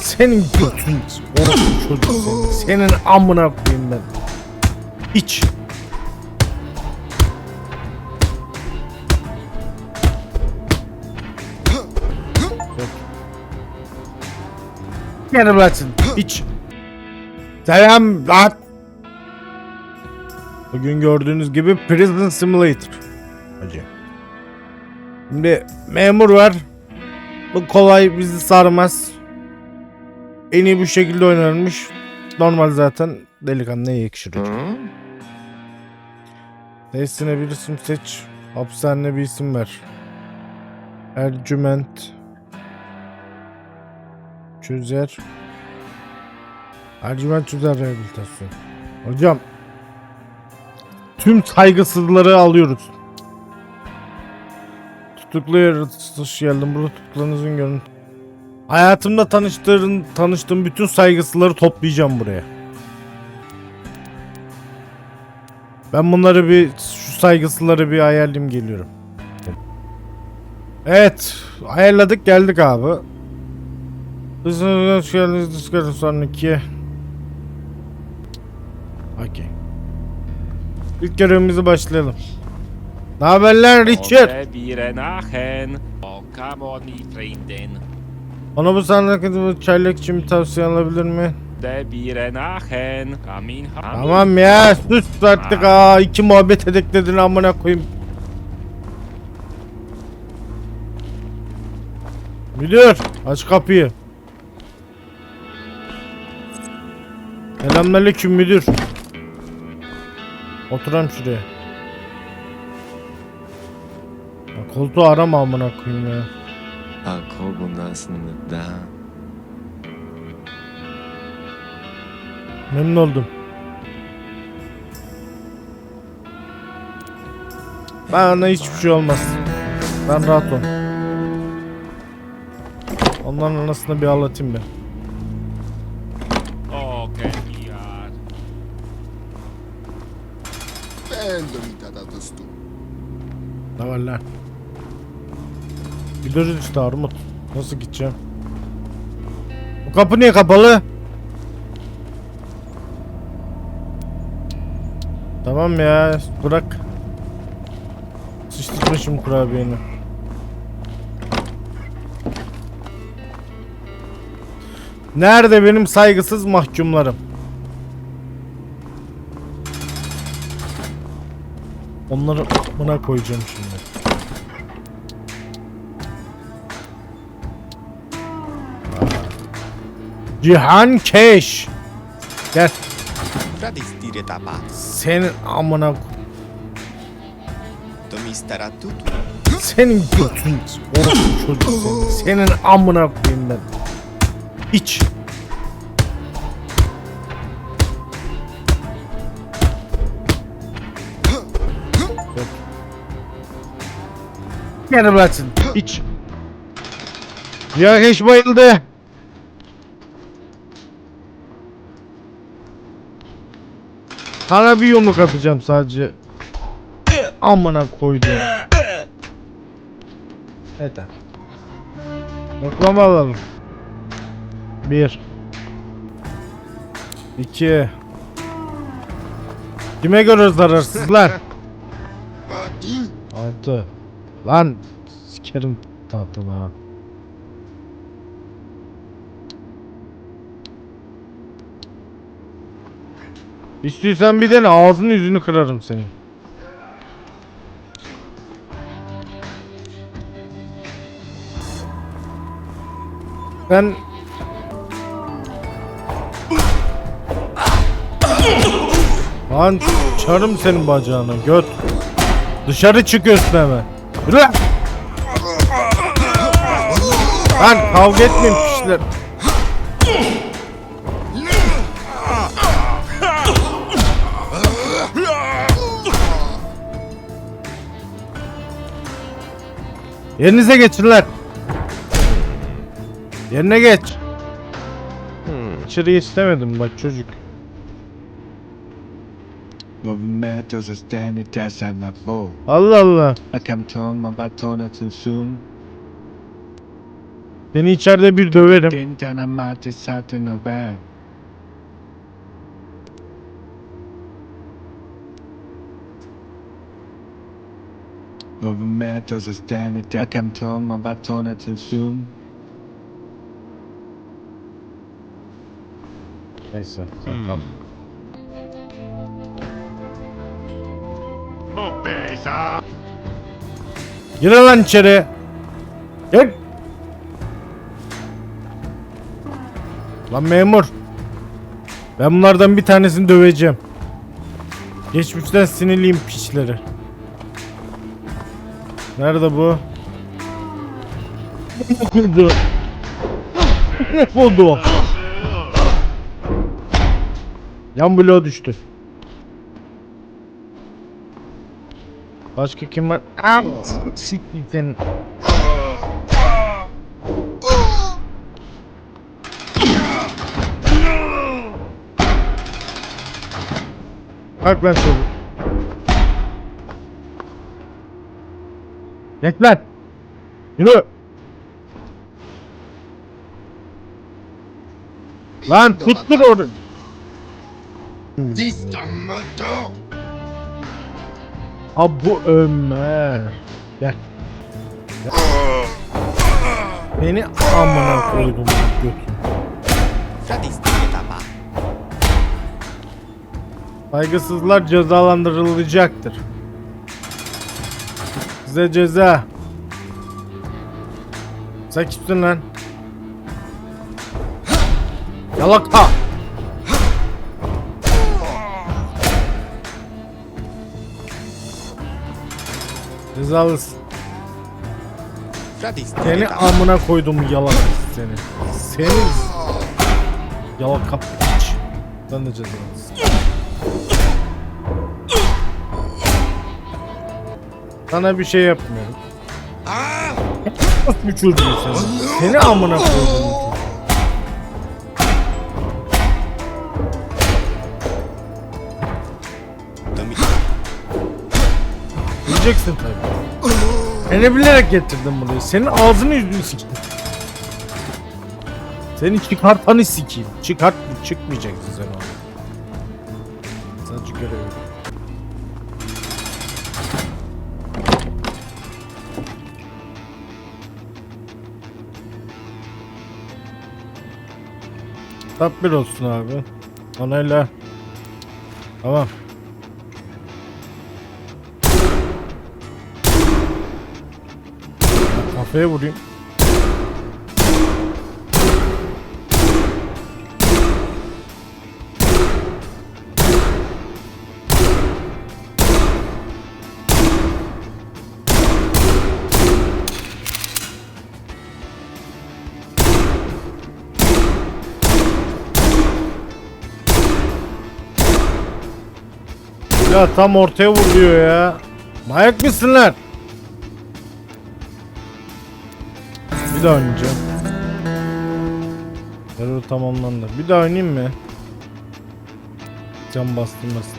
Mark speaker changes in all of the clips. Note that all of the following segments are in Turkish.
Speaker 1: Senin götün orası çocuk senin. Senin amına koyayım ben. İç. Gel ulaşın. İç. Selam lan. Bugün gördüğünüz gibi Prison Simulator. Hacı. Şimdi memur var. Bu kolay bizi sarmaz. En iyi bu şekilde oynanmış. Normal zaten delikanlıya yakışır. Neyse bir isim seç. Hapishanene bir isim ver. Ercüment. Çözer. Ercüment çözer rehabilitasyon. Hocam. Tüm saygısızları alıyoruz. Tutuklu yaratıcı geldim. Burada tutuklarınızın görün. Hayatımda tanıştığım, tanıştığım bütün saygısızları toplayacağım buraya. Ben bunları bir şu saygısızları bir ayarlayayım geliyorum. Evet, ayarladık geldik abi. Hızlı hoş geldiniz diskarın sonraki. Okey. İlk görevimizi başlayalım. Ne haberler Richard?
Speaker 2: Onde wir nachher. Oh, come on, my Freundin.
Speaker 1: Ona bu sandalye çaylak için bir tavsiye alabilir mi?
Speaker 2: De.
Speaker 1: Tamam ya sus artık ha iki muhabbet edek dedin amına koyayım. Müdür aç kapıyı. Selamünaleyküm müdür. Oturam şuraya. Koltuğu arama amına koyayım ya.
Speaker 3: Alkohol aslında.
Speaker 1: Memnun oldum. Bana hiçbir şey olmaz. Ben rahat ol. Onların arasında bir ağlatayım ben.
Speaker 2: Okay.
Speaker 4: Bello mi t'ha dato stu.
Speaker 1: Ne var lan? Gidiyoruz işte Armut. Nasıl gideceğim? Bu kapı niye kapalı? Tamam ya bırak. Sıçtırma şimdi kurabiyeni. Nerede benim saygısız mahkumlarım? Onları buna koyacağım şimdi. Cihan Keş. Gel. Senin amına senin götün orası çocuk senin. Senin amına koyayım ben. İç. Gel ulaşın. İç. Ya hiç bayıldı. Sana bir yumruk atacağım sadece. Amına koydum. Yeter. Yoklama alalım. Bir. İki. Kime göre zararsızlar? Altı. Lan sikerim tahtını ha. İstiyorsan bir de ağzını yüzünü kırarım senin. Ben Lan çarım senin bacağına göt. Dışarı çık üstüme. Yürü lan. Kavga etmeyin pişler. Yerinize geçin lan. Yerine geç. İçeriye istemedim bak çocuk. Allah Allah. Seni içeride bir döverim.
Speaker 5: Så stærne, der kan tåle mig, hvad tåler til zoom.
Speaker 1: Neyse. Tamam. Gir lan içeri. Gel. Lan memur. Ben bunlardan bir tanesini döveceğim. Geçmişten sinirliyim piçleri. Nerede bu? Buldu? Buldu? Yan bloğa düştü. Başka kim var? Siktir senin. Kalk lan çabuk. Geç lan. Yürü. Lan tuttur.
Speaker 4: Distamata!
Speaker 1: Ha bu Ömer. Gel. Gel. Beni amına koydum götüm. Saygısızlar cezalandırılacaktır. Size ceza. Sen kimsin lan? Yalaka. Cezalısın. Seni amına koydum yalaka seni. Seni yalaka piç. Sen de cezalısın. Sana bir şey yapmıyorum. Nasıl bir çocuğum sen? Seni amına koydum. Yiyeceksin tabii. Beni bilerek getirdim buraya. Senin ağzını yüzünü sikeyim. Seni çıkartanı sikeyim. Çıkart çıkmayacaksın sen onu. Sadece görev. Tap olsun abi. Onayla. Tamam. Kafaya vurayım. Ya tam ortaya vuruyor ya. Manyak mısın lan? Bir daha oynayacağım. Terör tamamlandı. Bir daha oynayayım mı? Can bastırması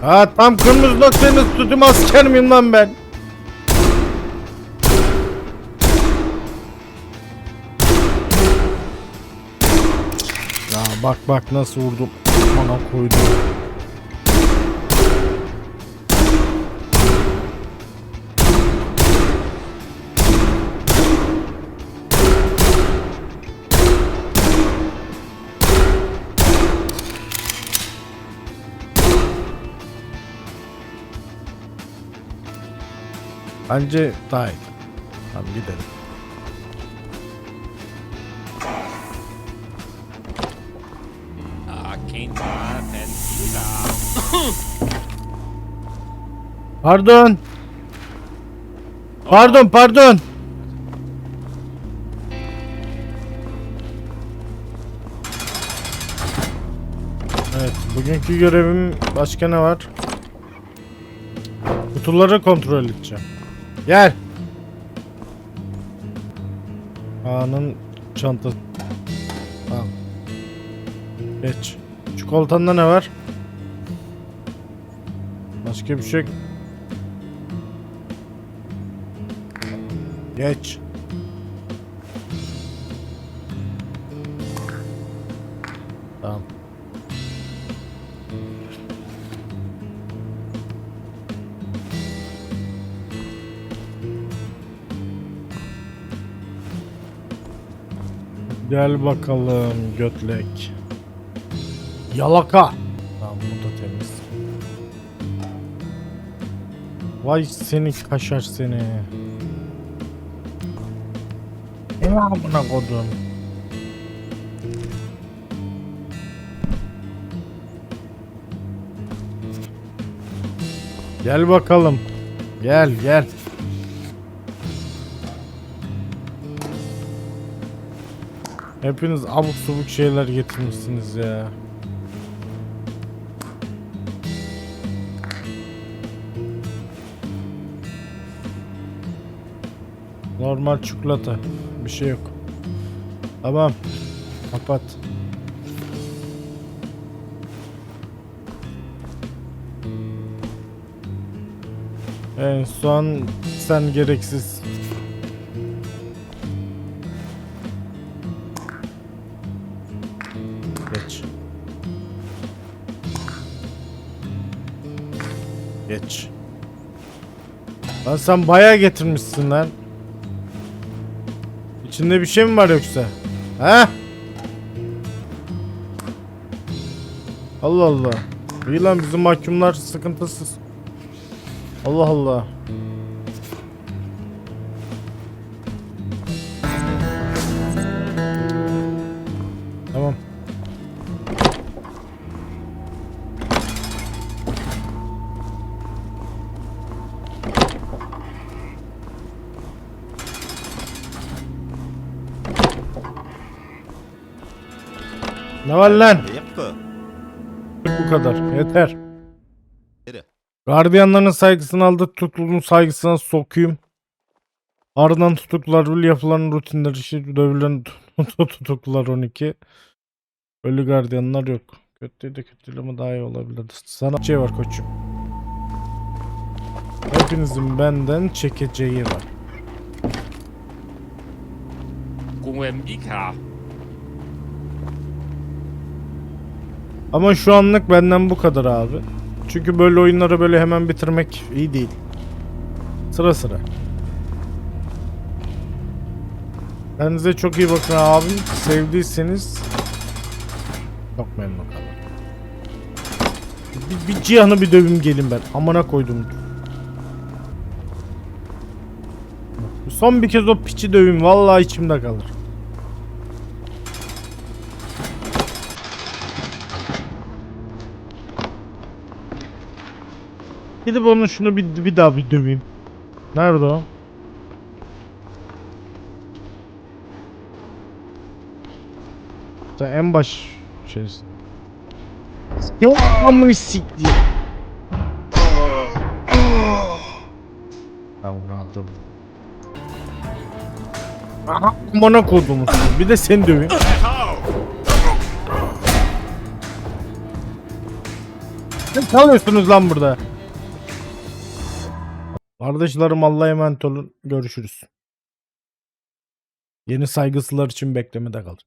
Speaker 1: Ha tam kırmızı noktanın tutum asker miyim lan ben? Ya bak bak nasıl vurdum. Bana koydum. Bence daha iyi. Tamam gidelim. Pardon. Pardon, pardon. Evet, bugünkü görevim başka ne var? Kutuları kontrol edeceğim. Gel. Kaan'ın çantası. Tamam. Geç. Çikolatanda ne var? Başka bir şey. Geç. Gel bakalım götlek. Yalaka. Tamam bu da temiz. Vay seni kaşar seni. Ne amına kodum. Gel bakalım. Gel gel. Hepiniz abuk subuk şeyler getirmişsiniz ya. Normal çikolata. Bir şey yok. Tamam. Kapat. En son sen gereksiz. Lan sen bayağı getirmişsin lan. İçinde bir şey mi var yoksa? He? Allah Allah. İyi lan bizim mahkumlar sıkıntısız. Allah Allah. Ne var lan?
Speaker 3: Yapı.
Speaker 1: Bu kadar. Yeter.
Speaker 3: Yürü.
Speaker 1: Gardiyanların saygısını aldı. Tutuklunun saygısına sokayım. Ardından tutuklular rol yapılan rutinler işi dövülen tutuklular 12. Ölü gardiyanlar yok. Kötüyü de kötüyle ama daha iyi olabilirdi. Sana şey var koçum. Hepinizin benden çekeceği var.
Speaker 2: Kuembika.
Speaker 1: Ama şu anlık benden bu kadar abi. Çünkü böyle oyunları böyle hemen bitirmek iyi değil. Sıra sıra. Kendinize çok iyi bakın abi. Sevdiyseniz çok memnun kalırım. Bir, bir Cihan'ı bir dövüm gelin ben. Amına koydum. Son bir kez o piçi döveyim. Vallahi içimde kalır. Gidip onun şunu bir, bir daha bir döveyim. Nerede o? Sen en baş şeysin. Yok amını siktir. Tamam aldım. Aha amına kodumu. Bir de seni döveyim. Ne çalıyorsunuz lan burada? Kardeşlerim Allah'a emanet olun. Görüşürüz. Yeni saygısılar için beklemede kalın.